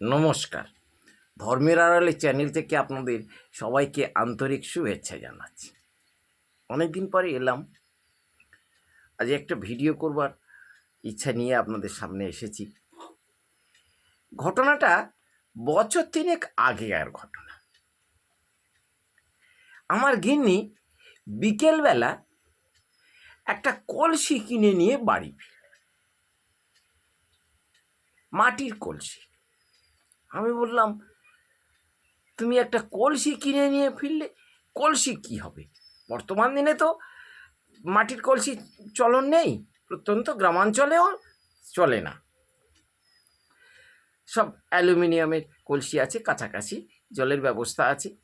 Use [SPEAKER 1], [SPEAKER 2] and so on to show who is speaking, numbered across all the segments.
[SPEAKER 1] নমস্কার। ধর্মের আড়ালে চ্যানেল থেকে আপনাদের সবাইকে আন্তরিক শুভেচ্ছা জানাচ্ছি। অনেকদিন পরে এলাম। আজ একটা ভিডিও করবার ইচ্ছা নিয়ে আপনাদের সামনে এসেছি। ঘটনাটা বছর তিনেক আগেকার ঘটনা। আমার গিন্নি বিকেলবেলা একটা কলসি কিনে নিয়ে বাড়ি। মাটির কলসি। আমি বললাম, তুমি একটা কলসি কিনে নিয়ে ফিরলে, কলসি কি হবে? বর্তমান দিনে তো মাটির কলসি চলন নেই, প্রত্যন্ত গ্রামাঞ্চলেও চলে না। সব অ্যালুমিনিয়ামের কলসি আছে, কাছাকাছি জলের ব্যবস্থা আছে।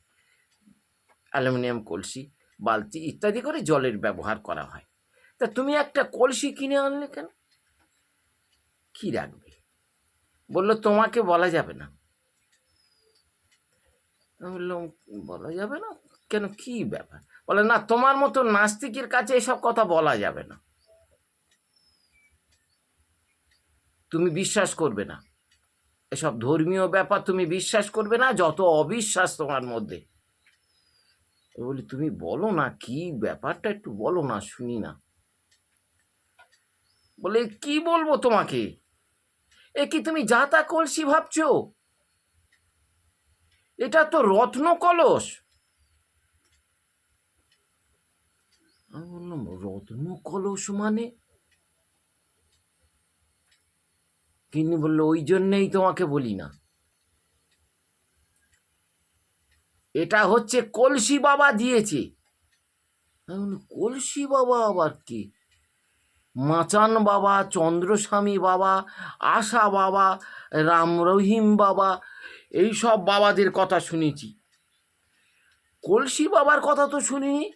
[SPEAKER 1] অ্যালুমিনিয়াম কলসি, বালতি ইত্যাদি করে জলের ব্যবহার করা হয়। তা তুমি একটা কলসি কিনে আনলে কেন? কী রাখবে? বলল, তোমাকে বলা যাবে না। বললাম বলা যাবে না। কেন, কি ব্যাপার? বলে, না, তোমার মতো নাস্তিকের কাছে এসব কথা বলা যাবে না। তুমি বিশ্বাস করবে না। এসব ধর্মীয় ব্যাপার তুমি বিশ্বাস করবে না, যত অবিশ্বাস তোমার মধ্যে। বলি, তুমি বলো না, কি ব্যাপারটা একটু বলো না, শুনি না। বলে, কি বলব তোমাকে? এ কি তুমি যা তা কলসি ভাবছ? এটা তো রত্ন কলস। আমি রত্ন কলস মানে? কিনি বলল, ওই জন্যেই তোমাকে বলি না। এটা হচ্ছে কলসি বাবা দিয়েছে। কলসি বাবা আবার কি? মাচান বাবা, চন্দ্রস্বামী বাবা, আশা বাবা, রাম রহিম বাবা এই সব বাবাদের কথা শুনেছি। কলসি বাবার কথা তো শুনিনি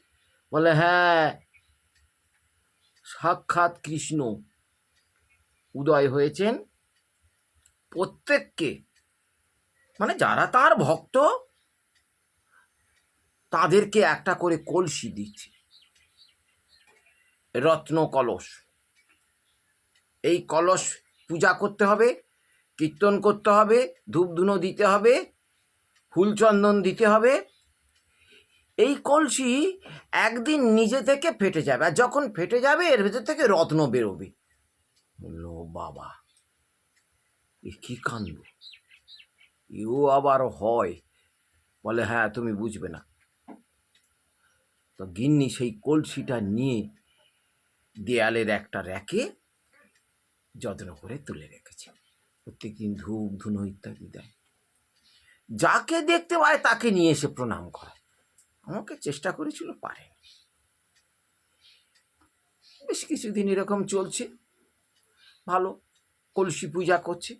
[SPEAKER 1] বলে হ্যাঁ সাক্ষাৎ কৃষ্ণ উদয় হয়েছেন প্রত্যেককে। মানে যারা তার ভক্ত, তাদেরকে একটা করে কলসি দিচ্ছে। রত্ন কলস। এই কলস পূজা করতে হবে। কীর্তন করতে হবে, ধূপ ধুনো দিতে হবে ফুলচন্দন দিতে হবে। এই কলসি একদিন নিজে থেকে ফেটে যাবে আর যখন ফেটে যাবে এর ভেতর থেকে রত্ন বেরোবে। বলল বাবা, এ কি কাণ্ড? এও আবার হয়? বলে হ্যাঁ তুমি বুঝবে না। তো গিন্নি সেই কলসিটা নিয়ে দেয়ালের একটা র্যাকে যত্ন করে তুলে রেখেছে। প্রত্যেকদিন ধূপ, ধুনো ইত্যাদি দেয়। যাকে দেখতে পায় তাকে নিয়ে এসে প্রণাম করে আমাকে চেষ্টা করেছিল পারে বেশ কিছুদিন এরকম চলছে। ভালো, কলসি পূজা করছে।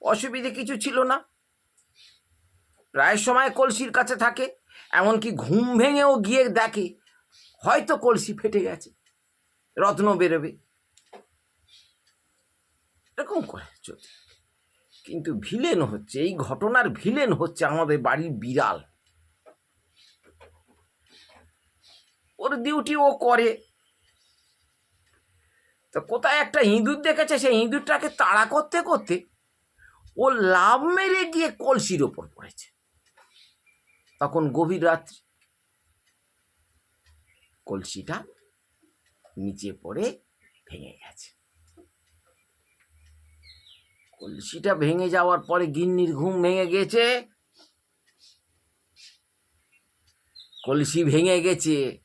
[SPEAKER 1] অসুবিধে কিছু ছিল না। প্রায় সময় কলসির কাছে থাকে, এমনকি ঘুম ভেঙেও গিয়ে দেখে, হয়তো কলসি ফেটে গেছে। রত্ন বেরোবে। এরকম করে, চলছে। কিন্তু ভিলেন হচ্ছে, এই ঘটনার ভিলেন হচ্ছে আমাদের বাড়ির বিড়াল। ওর ডিউটি ও করে। তো কোথায় একটা ইঁদুর দেখেছে, সেই ইঁদুরটাকে তাড়া করতে করতে ও লাভ মেরে গিয়ে কলসির ওপর পড়েছে। তখন গভীর রাত্রি। কলসিটা নিচে পড়ে ভেঙে গেছে। কলসিটা ভেঙে যাওয়ার পরে গিন্নির ঘুম ভেঙে গেছে। কলসি ভেঙে গেছে।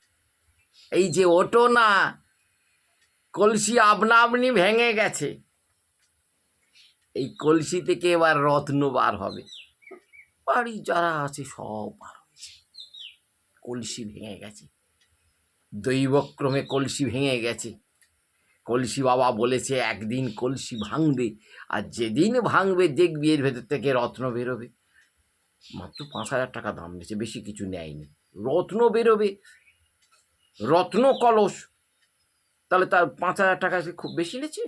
[SPEAKER 1] এই যে ওটো না, কলসি আপনা আপনি ভেঙে গেছে। এই কলসি থেকে এবার রত্ন বার হবে। বাড়ি যারা আছে সব বার হয়েছে। কলসি ভেঙে গেছে। দৈবক্রমে কলসি ভেঙে গেছে। কলসি বাবা বলেছে, একদিন কলসি ভাঙবে আর যেদিন ভাঙবে দেখবি এর ভেতর থেকে রত্ন বেরোবে। মাত্র পাঁচ হাজার টাকা দাম নিয়েছে বেশি কিছু নেয়নি। রত্ন বেরোবে, রত্ন কলস, তাহলে তার পাঁচ হাজার টাকা খুব বেশি নিয়েছে।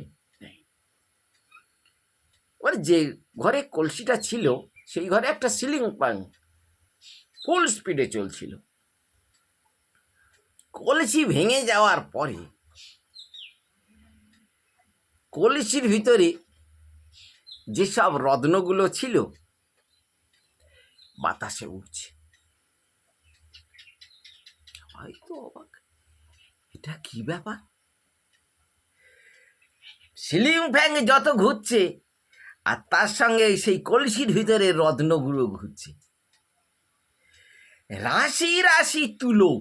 [SPEAKER 1] এবার যে ঘরে কলসিটা ছিল, সেই ঘরে একটা সিলিং ফ্যান ফুল স্পিডে চলছিল। কলসি ভেঙে যাওয়ার পরে কলসির ভিতরে যেসব রত্নগুলো ছিল, বাতাসে উঠছে হয়তো অবাক। এটা কি ব্যাপার? সিলিং ফ্যান যত ঘুরছে, আর তার সঙ্গে সেই কলসির ভিতরে রত্নগুলো ঘুরছে। রাশি রাশি তুলো,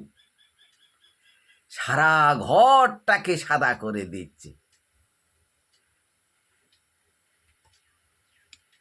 [SPEAKER 1] সারা ঘরটাকে সাদা করে দিচ্ছে।